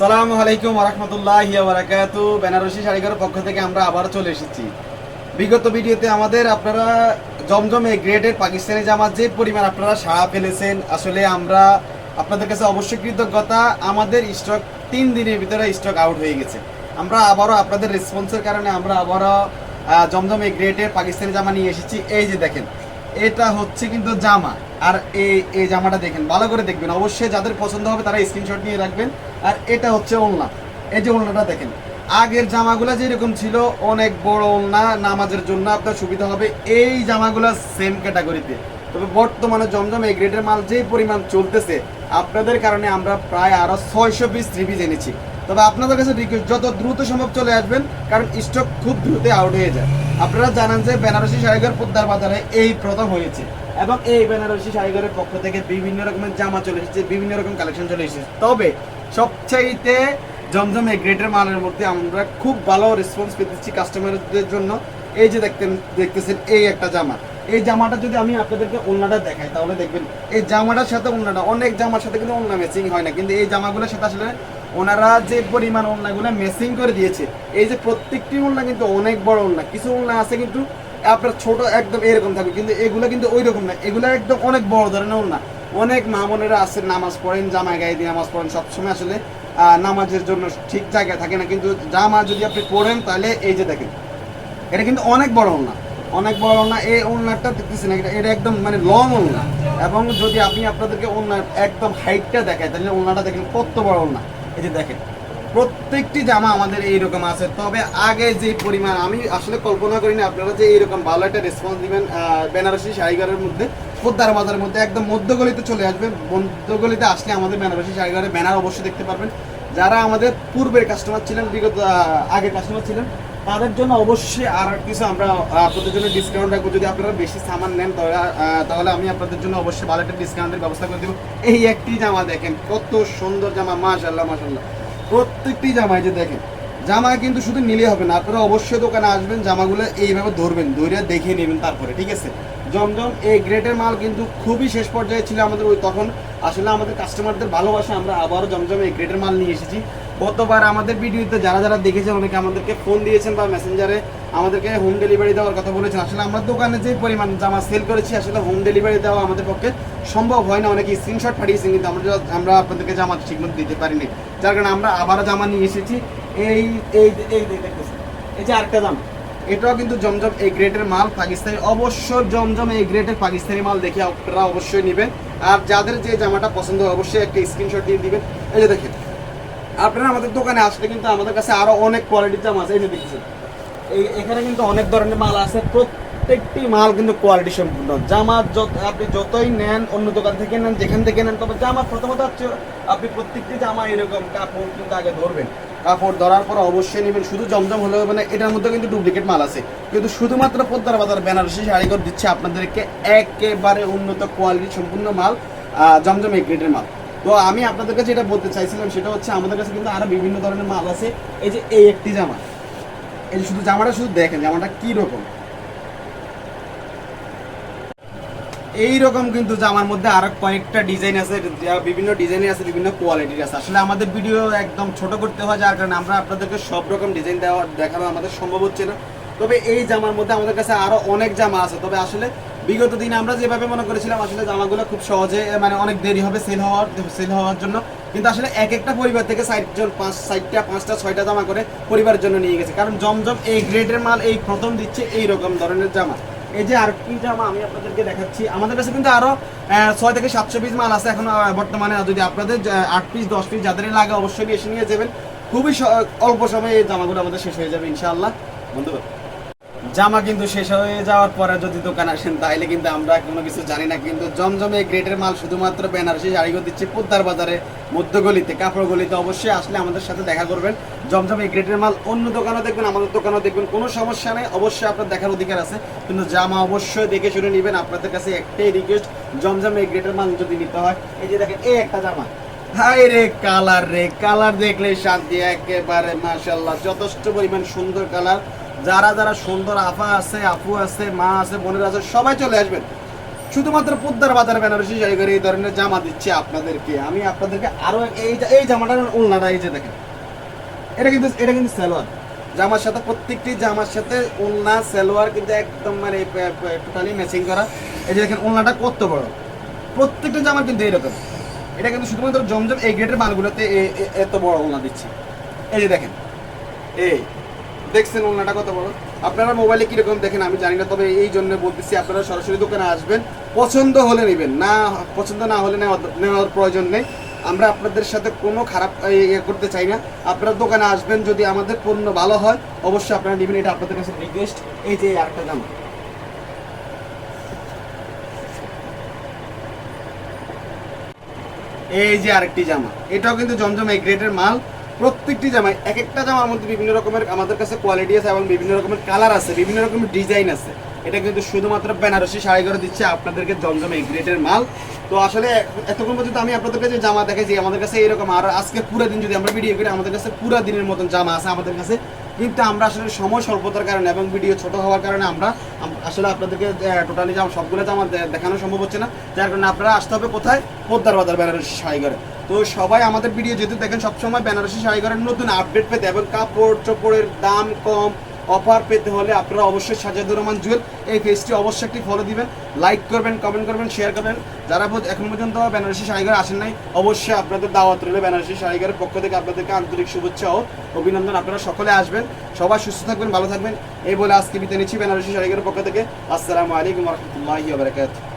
সালাম আলাইকুম রহমতুল্লাহ বারাকাতু। বেনারসি শাড়িঘরের পক্ষ থেকে আমরা আবার চলে এসেছি। বিগত ভিডিওতে আমাদের আপনারা জমজমে গ্রেডের পাকিস্তানি জামা যে পরিমাণ আপনারা সাড়া ফেলেছেন, আসলে আমরা আপনাদের কাছে অবশ্যই কৃতজ্ঞতা। আমাদের স্টক তিন দিনের ভিতরে স্টক আউট হয়ে গেছে। আমরা আবারও আপনাদের রেসপন্সের কারণে আমরা আবারও জমজমে গ্রেডের পাকিস্তানি জামা নিয়ে এসেছি। এই যে দেখেন এটা হচ্ছে কিন্তু জামা। আর এই এই জামাটা দেখেন, ভালো করে দেখবেন। অবশ্যই যাদের পছন্দ হবে তারা স্ক্রিনশট নিয়ে রাখবেন। আর এটা হচ্ছে ওলনা। এই যে ওলনাটা দেখেন, আগের জামাগুলো যেরকম ছিল, অনেক বড় ওলনা, নামাজের জন্য আপনার সুবিধা হবে। এই জামাগুলো সেম ক্যাটাগরিতে তবে বর্তমানে জমজম এই গ্রেডের মাল যে পরিমাণ চলতেছে, আপনাদের কারণে আমরা প্রায় আরও ছয়শো পিস রিভিজ এনেছি। তবে আপনাদের কাছে রিকোয়েস্ট যত দ্রুত সম্ভব চলে আসবেন, কারণ স্টক খুব দ্রুত আউট হয়ে যায়। আপনারা জানেন যে বেনারসি শাড়িঘর পোদ্দার বাজারে এই প্রথম হয়েছে এবং এই বেনারসি শাড়িঘরের পক্ষ থেকে বিভিন্ন রকমের জামা চলে এসেছে, বিভিন্ন রকম কালেকশন চলে এসেছে। তবে সবচাইতে জমজম এই গ্রেডের মালের মধ্যে আমরা খুব ভালো রেসপন্স পেতেছি কাস্টমারদের জন্য। এই যে দেখতেন, দেখতেছেন এই একটা জামা। এই জামাটা যদি আমি আপনাদেরকে ওড়নাটা দেখাই, তাহলে দেখবেন এই জামাটার সাথে ওড়নাটা, অনেক জামার সাথে কিন্তু ওড়না ম্যাচিং হয় না, কিন্তু এই জামাগুলোর সাথে আসলে ওনারা যে পরিমাণ ওড়নাগুলো মেসিং করে দিয়েছে, এই যে প্রত্যেকটি ওড়না কিন্তু অনেক বড় ওড়না। কিছু ওড়না আছে কিন্তু আপনার ছোট একদম এরকম থাকবে কিন্তু এগুলো কিন্তু ওই রকম না। এগুলো একদম অনেক বড় ধরনের ওড়না। অনেক মা বোনেরা আছে, নামাজ পড়েন জামা গায়ে দিয়ে নামাজ পড়েন, সবসময় আসলে নামাজের জন্য ঠিক জায়গায় থাকে না। কিন্তু জামা যদি আপনি পড়েন, তাহলে এই যে দেখেন, এটা কিন্তু অনেক বড় ওড়না। অনেক বড় ওড়না, এই ওড়নাটা দেখতেছেন, এটা এটা একদম মানে লং ওড়না। এবং যদি আপনি আপনাদেরকে ওড়নার একদম হাইটটা দেখায় তাহলে ওড়নাটা দেখেন কত বড় ওড়না। এই যে দেখেন, প্রত্যেকটি জামা আমাদের এইরকম আছে, তবে আগে যে পরিমাণ, আমি আসলে কল্পনা করি না আপনারা যে এইরকম ভালো একটা রেসপন্স দিবেন বেনারসি শাড়িঘরের মধ্যে পদ্মার বাজারের মধ্যে, একদম মধ্যগলিতে চলে আসবে মধ্যগলিতে আসলে আমাদের বেনারসি শাড়িঘরের ব্যানার অবশ্যই দেখতে পারবেন। যারা আমাদের পূর্বের কাস্টমার ছিলেন, বিগত আগের কাস্টমার ছিলেন তাদের জন্য অবশ্যই আর কিছু আমরা আপনাদের জন্য ডিসকাউন্ট রাখব। যদি আপনারা বেশি সামান নেন, তাহলে তাহলে আমি আপনাদের জন্য অবশ্যই ভালো একটা ডিসকাউন্টের ব্যবস্থা করে দেবো। এই একটি জামা দেখেন, কত সুন্দর জামা মাশাল্লাহ মাশাল্লাহ প্রত্যেকটি জামাই যে দেখেন, জামা কিন্তু শুধু নিলে হবে না, আপনারা অবশ্যই দোকানে আসবেন, জামাগুলো এইভাবে ধরবেন ধরে দেখে নেবেন তারপরে, ঠিক আছে? জমজম এই গ্রেটের মাল কিন্তু খুবই শেষ পর্যায়ে ছিল আমাদের ওই তখন। আসলে আমাদের কাস্টমারদের ভালোবাসা, আমরা আবারও জমজম এই গ্রেটের মাল নিয়ে এসেছি। গতবার আমাদের ভিডিওতে যারা যারা দেখেছেন, অনেকে আমাদেরকে ফোন দিয়েছেন বা মেসেঞ্জারে আমাদেরকে হোম ডেলিভারি দেওয়ার কথা বলেছেন। আসলে আমরা দোকানে যে পরিমাণ জামা সেল করেছি, আসলে হোম ডেলিভারি দেওয়া আমাদের পক্ষে সম্ভব হয় না। অনেকে স্ক্রিনশট পাঠিয়েছেন, কিন্তু আমরা আমরা আপনাদেরকে জামা ঠিকমতো দিতে পারিনি। যার কারণে আমরা আবারও জামা নিয়ে এসেছি। এই এই এই যে এই যে আরেকটা জামা। এটাও কিন্তু জমজম এই গ্রেটের মাল পাকিস্তানি অবশ্য জমজম এই গ্রেটের পাকিস্তানি মাল দেখে আপনারা অবশ্যই নেবেন। আর যাদের যে জামাটা পছন্দ অবশ্যই একটা স্ক্রিনশট দিয়ে দিবেন। এই যে দেখেন, আপনারা আমাদের দোকানে আসলে কিন্তু আমাদের কাছে আরও অনেক কোয়ালিটির জামা আছে। এই যে দেখছেন এই এখানে কিন্তু অনেক ধরনের মাল আছে। প্রত্যেকটি মাল কিন্তু কোয়ালিটি সম্পূর্ণ। জামা যত, আপনি যতই নেন, অন্য দোকান থেকে নেন, যেখান থেকে নেন, তবে জামা প্রথমত হচ্ছে আপনি প্রত্যেকটি জামা এরকম কাপড় কিন্তু আগে ধরবেন। কাপড় ধরার পর অবশ্যই নেবেন। শুধু জমজম হলে হবে না, এটার মধ্যে কিন্তু ডুপ্লিকেট মাল আছে। কিন্তু শুধুমাত্র পদ্মার বাজার বেনারসি শাড়িঘর দিচ্ছে আপনাদেরকে একেবারে উন্নত কোয়ালিটি সম্পূর্ণ মাল জমজম এক গ্রেডের মাল। তো আমি আপনাদের কাছে যেটা বলতে চাইছিলাম সেটা হচ্ছে আমাদের কাছে কিন্তু আরও বিভিন্ন ধরনের মাল আছে। এই যে এই একটি জামা, এই শুধু জামাটা শুধু দেখেন, জামাটা কি রকম? এই রকম কিন্তু জামার মধ্যে আরও কয়েকটা ডিজাইন আছে বিভিন্ন ডিজাইনের আছে, বিভিন্ন কোয়ালিটির আছে। আসলে আমাদের ভিডিও একদম ছোট করতে হয়, যার কারণে আমরা আপনাদেরকে সব রকম ডিজাইন দেওয়া, দেখানো আমাদের সম্ভব হচ্ছে না। তবে এই জামার মধ্যে আমাদের কাছে আরও অনেক জামা আছে। তবে আসলে বিগত দিনে আমরা যেভাবে মনে করেছিলাম, আসলে জামাগুলো খুব সহজে মানে অনেক দেরি হবে সেল হওয়ার সেল হওয়ার জন্য। কিন্তু আসলে এক একটা পরিবার থেকে জন, পাঁচ সাইডটা পাঁচটা, ছয়টা জামা করে পরিবারের জন্য নিয়ে গেছে। কারণ জমজম এই গ্রেডের মাল এই প্রথম দিচ্ছে এই রকম ধরনের জামা। এই যে আর কি জামা আমি আপনাদেরকে দেখাচ্ছি। আমাদের কাছে কিন্তু আরও ছয় থেকে সাতশো পিস মাল আছে এখন বর্তমানে। যদি আপনাদের আট পিস দশ পিস যাদের লাগে অবশ্যই এসে নিয়ে যাবেন। খুবই অল্প সময়ে এই জামাগুলো আমাদের শেষ হয়ে যাবে, ইনশাআল্লাহ। বন্ধু জামা কিন্তু শেষ হয়ে যাওয়ার পরে যদি দোকান আসেন, তাহলে কিন্তু আমরা কোনো কিছু জানি না। কিন্তু জমজমে গ্রেটের মাল শুধুমাত্র বেনারসি শাড়িগো দিচ্ছে পোদ্দার বাজারে, মধ্যগলিতে কাপড় গলিতে অবশ্যই আসলে আমাদের সাথে দেখা করবেন। জমজমে গ্রেটের মাল অন্য দোকানও দেখবেন, আমাদের দোকানও দেখবেন, কোনো সমস্যা নেই। অবশ্যই আপনার দেখার অধিকার আছে। কিন্তু জামা অবশ্যই দেখে শুনে নেবেন। আপনাদের কাছে একটাই রিকোয়েস্ট জমজমে গ্রেটের মাল যদি নিতে হয়। এই যে দেখেন, এই একটা জামা। হাই রে কালার রে, কালার দেখলে শান্তি একেবারে মাশাল্লাহ যথেষ্ট পরিমাণ সুন্দর কালার। যারা যারা সুন্দর আফা আছে, আপু আছে, মা আছে, বোনের আছে, সবাই চলে আসবেন। শুধুমাত্র পোদ্দার বাজার বেনারসি শাড়িঘরে এই ধরনের জামা দিচ্ছে আপনাদেরকে। আমি আপনাদেরকে আরও এই এই জামাটার উলনাটা এই যে দেখেন। এটা কিন্তু এটা কিন্তু সালোয়ার। জামার সাথে প্রত্যেকটি জামার সাথে উলনা সালোয়ার কিন্তু একদম মানে টোটালি ম্যাচিং করা। এই যে দেখেন উলনাটা কত বড়। প্রত্যেকটা জামা কিন্তু এরকম এটা কিন্তু শুধুমাত্র জমজম এই গ্রেডের মালগুলোতে এত বড় উলনা দিচ্ছে। এই যে দেখেন, এই দেখছেন উলনাটা কত বড়? আপনারা মোবাইলে কীরকম দেখেন, আমি জানি না, তবে এই জন্য বলতেছি, আপনারা সরাসরি দোকানে আসবেন, পছন্দ হলে নেবেন। না, পছন্দ না হলে নেওয়ার- প্রয়োজন নেই। আমরা আপনাদের সাথে কোনো খারাপ ইয়ে করতে চাই না। আপনারা দোকানে আসবেন, যদি আমাদের পণ্য ভালো হয়, অবশ্যই আপনারা নেবেন, এটা আপনাদের কাছে রিকোয়েস্ট এই যে আরেকটা জামা এই যে আরেকটি জামা, এটাও কিন্তু জমজম এই গ্রেডের মাল। প্রত্যেকটি জামায় এক একটা জামার মধ্যে বিভিন্ন রকমের আমাদের কাছে কোয়ালিটি আছে এবং বিভিন্ন রকমের কালার আছে, বিভিন্ন রকমের ডিজাইন আছে। এটা কিন্তু শুধুমাত্র বেনারসি শাড়ি করে দিচ্ছে আপনাদেরকে জমজম এই গ্রেডের মাল। তো আসলে এতক্ষণ পর্যন্ত আমি আপনাদের কাছে জামা দেখেছি আমাদের কাছে এরকম। আর আজকে পুরো দিন যদি আমরা ভিডিও করি, আমাদের কাছে পুরো দিনের মতন জামা আছে আমাদের কাছে। কিন্তু আমরা আসলে সময় স্বল্পতার কারণে এবং ভিডিও ছোট হওয়ার কারণে আমরা আসলে আপনাদেরকে টোটালি জামা সবগুলো আমার দেখানো সম্ভব হচ্ছে না। যার কারণে আপনারা আসতে হবে কোথায়? পদ্মার বাজার, বেনারসি শাড়িঘরে তো সবাই আমাদের ভিডিও যেহেতু দেখেন, সবসময় বেনারসি শাড়িঘরের নতুন আপডেট পেতে এবং কাপড় চোপড়ের দাম কম অফার পেতে হলে আপনারা অবশ্যই সাজাদুর রহমান জুয়েল এই পেজটি অবশ্যই একটি ফলো দিবেন লাইক করবেন কমেন্ট করবেন শেয়ার করবেন। যারা এখন পর্যন্ত বেনারসি শাড়িঘর আসেন নাই, অবশ্যই আপনাদের দাওয়াত রইলে বেনারসি শাড়িঘরের পক্ষ থেকে আপনাদেরকে আন্তরিক শুভেচ্ছা ও অভিনন্দন। আপনারা সকলে আসবেন, সবাই সুস্থ থাকবেন, ভালো থাকবেন। এই বলে আজকে বিতে নিচ্ছি বেনারসি শাড়িঘরের পক্ষ থেকে। আসসালামু আলাইকুম রহমতুল্লাহ বারকাত